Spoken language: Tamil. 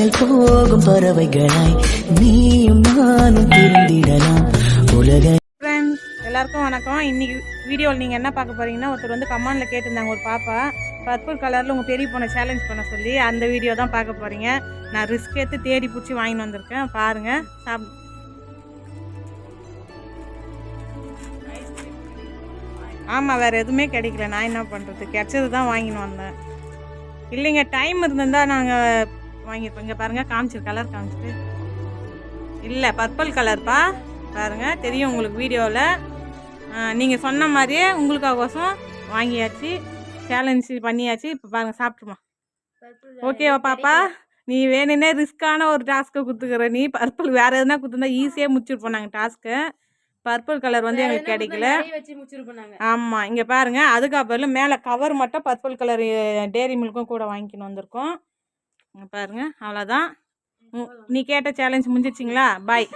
விண்ணை போகும் பறவைகளாய் நீயும் நானும் திருந்திடலாம் உலக எல்லாருக்கும் வணக்கம். இன்னைக்கு வீடியோவில் நீங்கள் என்ன பார்க்க போறீங்கன்னா ஒருத்தர் வந்து கமானில் கேட்டிருந்தாங்க ஒரு பாப்பா. பர்பிள் கலரில் உங்கள் பெரிய பொண்ணை சேலஞ்ச் பண்ண சொல்லி அந்த வீடியோ தான் பார்க்க போகிறீங்க நான் ரிஸ்க் எடுத்து தேடி பிடிச்சி வாங்கிட்டு வந்திருக்கேன். பாருங்கள் சாப் ஆமாம் வேறு எதுவுமே கிடைக்கல. நான் என்ன பண்ணுறது கிடச்சது தான் வாங்கின்னு வந்தேன். இல்லைங்க டைம் இருந்திருந்தால் நாங்கள் வாங்கியிருப்போம் இங்கே பாருங்கள் காமிச்சிரு கலர் காமிச்சிட்டு இல்லை பர்பிள் கலர்ப்பா பாருங்க தெரியும் உங்களுக்கு வீடியோவில் நீங்கள் சொன்ன மாதிரியே உங்களுக்காகோசம் வாங்கியாச்சு சேலஞ்ச் பண்ணியாச்சு. இப்போ பாருங்க சாப்பிட்டுமா ஓகேவா பாப்பா. நீ வேணுன்னே ரிஸ்க்கான ஒரு டாஸ்க்கை கொடுத்துக்கிற. நீ பர்பிள் வேறு எதுனா கொடுத்துருந்தா ஈஸியாக முடிச்சுருப்போம் நாங்கள் டாஸ்க்கு பர்பிள் கலர் வந்து எங்களுக்கு கிடைக்கல. ஆமாம் இங்கே பாருங்க அதுக்கப்புறம் மேலே கவர் மட்டும் பர்பிள் கலர் டேரி மில்க்கும் கூட வாங்கிக்கின்னு வந்திருக்கோம். இங்கே பாருங்க. அவ்வளோதான் நீ கேட்ட சேலஞ்ச் முடிஞ்சிச்சிங்களா பாய்